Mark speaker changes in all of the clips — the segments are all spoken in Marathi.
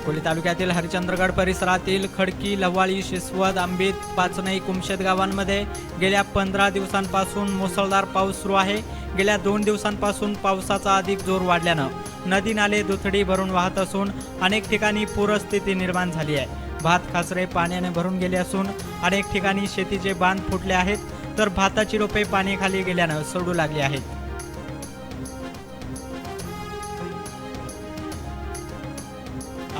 Speaker 1: अकोले तालुक्यातील हरिचंद्रगड परिसरातील खडकी लव्हाळी शिसवद आंबीत पाचनई कुमशेत गावांमध्ये गेल्या पंधरा दिवसांपासून मुसळधार पाऊस सुरू आहे. गेल्या दोन दिवसांपासून पावसाचा अधिक जोर वाढल्यानं नदी नाले दुथडी भरून वाहत असून अनेक ठिकाणी पूरस्थिती निर्माण झाली आहे. भात खासरे पाण्याने भरून गेले असून अनेक ठिकाणी शेतीचे बांध फुटले आहेत. तर भाताची रोपे पाण्याखाली गेल्यानं सोडू लागली आहेत.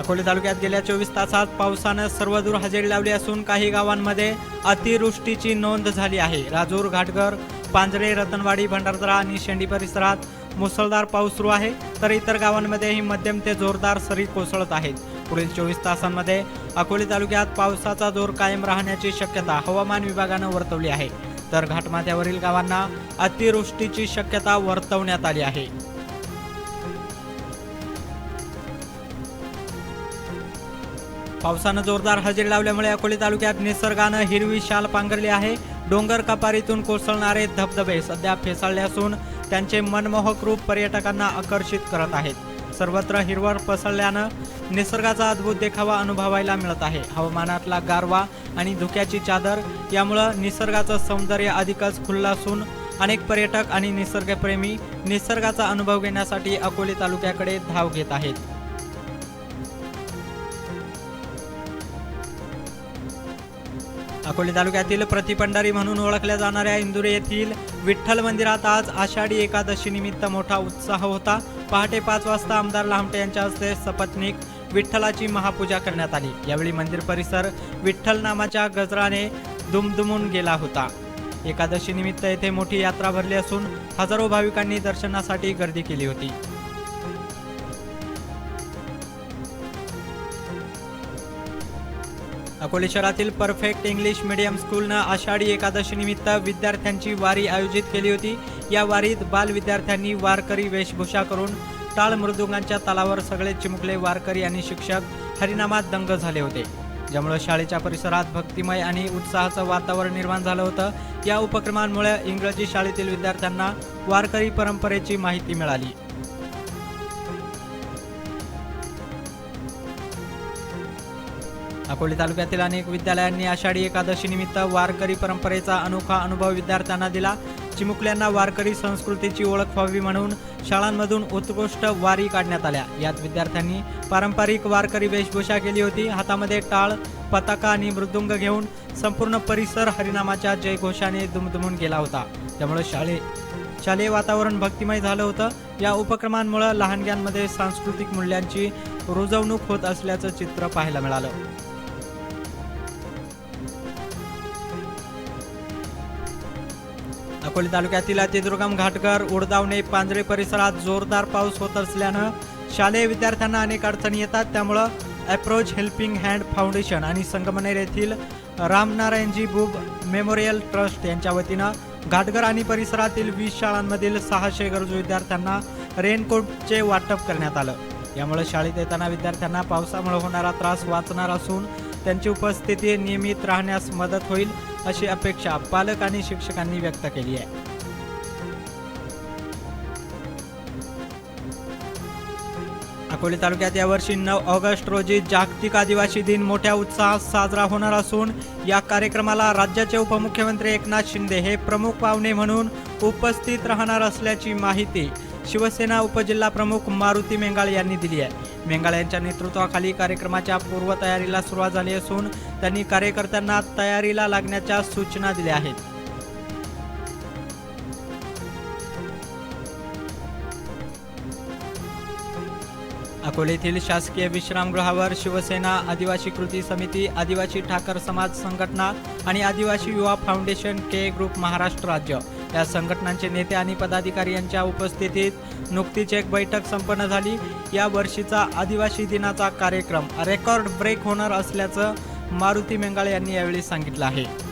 Speaker 1: अकोले तालुक्यात गेल्या चोवीस तासात पावसानं सर्वदूर हजेरी लावली असून काही गावांमध्ये अतिवृष्टीची नोंद झाली आहे. राजूर घाटघर पांजरे रतनवाडी भंडारदरा आणि शेंडी परिसरात मुसळधार पाऊस सुरू आहे. तर इतर गावांमध्येही मध्यम ते जोरदार सरी कोसळत आहेत. पुढील चोवीस तासांमध्ये अकोले तालुक्यात पावसाचा जोर कायम राहण्याची शक्यता हवामान विभागानं वर्तवली आहे. तर घाटमाथ्यावरील गावांना अतिवृष्टीची शक्यता वर्तवण्यात आली आहे. पावसानं जोरदार हजेरी लावल्यामुळे अकोले तालुक्यात निसर्गानं हिरवी शाल पांघरली आहे. डोंगर कपारीतून कोसळणारे धबधबे सध्या फेसाळले असून त्यांचे मनमोहक रूप पर्यटकांना आकर्षित करत आहेत. सर्वत्र हिरवळ पसरल्यानं निसर्गाचा अद्भुत देखावा अनुभवायला मिळत आहे. हवामानातला गारवा आणि धुक्याची चादर यामुळं निसर्गाचं सौंदर्य अधिकच खुललं असून अनेक पर्यटक आणि निसर्गप्रेमी निसर्गाचा अनुभव घेण्यासाठी अकोले तालुक्याकडे धाव घेत आहेत. अकोले तालुक्यातील प्रतिपंढारी म्हणून ओळखल्या जाणाऱ्या इंदुरे येथील विठ्ठल मंदिरात आज आषाढी एकादशी निमित्त मोठा उत्साह होता. पहाटे पाच वाजता आमदार लामटे यांच्या हस्ते सपत्नीक विठ्ठलाची महापूजा करण्यात आली. यावेळी मंदिर परिसर विठ्ठल नामाच्या गजराने दुमदुमून गेला होता. एकादशी निमित्त येथे मोठी यात्रा भरली असून हजारो भाविकांनी दर्शनासाठी गर्दी केली होती. अकोले शहरातील परफेक्ट इंग्लिश मीडियम स्कूलनं आषाढी एकादशी निमित्त विद्यार्थ्यांची वारी आयोजित केली होती. या वारीत बाल विद्यार्थ्यांनी वारकरी वेशभूषा करून टाळ मृदुंगांच्या तालावर सगळे चिमुकले वारकरी आणि शिक्षक हरिनामात दंग झाले होते. ज्यामुळे शाळेच्या परिसरात भक्तिमय आणि उत्साहाचं वातावरण निर्माण झालं होतं. या उपक्रमांमुळे इंग्रजी शाळेतील विद्यार्थ्यांना वारकरी परंपरेची माहिती मिळाली. अकोले तालुक्यातील अनेक विद्यालयांनी आषाढी एकादशीनिमित्त वारकरी परंपरेचा अनोखा अनुभव विद्यार्थ्यांना दिला. चिमुकल्यांना वारकरी संस्कृतीची ओळख व्हावी म्हणून शाळांमधून उत्कृष्ट वारी काढण्यात आल्या. यात विद्यार्थ्यांनी पारंपरिक वारकरी वेशभूषा केली होती. हातामध्ये टाळ पताका आणि मृदुंग घेऊन संपूर्ण परिसर हरिनामाच्या जयघोषाने दुमदुमून गेला होता. त्यामुळे शाळे शालेय वातावरण भक्तिमय झालं होतं. या उपक्रमांमुळे लहानग्यांमध्ये सांस्कृतिक मूल्यांची रुजवणूक होत असल्याचं चित्र पाहायला मिळालं. अकोले तालुक्यातील अतिदुर्गम घाटघर उडदावणे पांजरे परिसरात जोरदार पाऊस होत असल्यानं शालेय विद्यार्थ्यांना अनेक अडचणी येतात. त्यामुळं अप्रोच हेल्पिंग हँड फाउंडेशन आणि संगमनेर येथील रामनारायणजी बुब मेमोरियल ट्रस्ट यांच्या वतीनं घाटघर आणि परिसरातील वीस शाळांमधील सहाशे गरजू विद्यार्थ्यांना रेनकोटचे वाटप करण्यात आलं. यामुळे शाळेत येताना विद्यार्थ्यांना पावसामुळे होणारा त्रास वाचणार असून त्यांची उपस्थिती नियमित राहण्यास मदत होईल. अशी अपेक्षा पालक आणि शिक्षकांनी व्यक्त केली आहे. अकोले तालुक्यात यावर्षी नऊ ऑगस्ट रोजी जागतिक आदिवासी दिन मोठ्या उत्साहात साजरा होणार असून या कार्यक्रमाला राज्याचे उपमुख्यमंत्री एकनाथ शिंदे हे प्रमुख पाहुणे म्हणून उपस्थित राहणार असल्याची माहिती शिवसेना उपजिल्हा प्रमुख मारुती मेंगाळ यांनी दिली आहे. मेंगाळ यांच्या नेतृत्वाखाली कार्यक्रमाच्या पूर्वतयारीला सुरुवात झाली असून त्यांनी कार्यकर्त्यांना तयारीला लागण्याच्या सूचना दिल्या आहेत. अकोले येथील शासकीय विश्रामगृहावर शिवसेना आदिवासी कृती समिती आदिवासी ठाकर समाज संघटना आणि आदिवासी युवा फाउंडेशन के ग्रुप महाराष्ट्र राज्य या संघटनांचे नेते आणि पदाधिकारी यांच्या उपस्थितीत नुकतीच एक बैठक संपन्न झाली. या वर्षीचा आदिवासी दिनाचा कार्यक्रम रेकॉर्ड ब्रेक होणार असल्याचं मारुती मेंगाळे यांनी यावेळी सांगितलं आहे.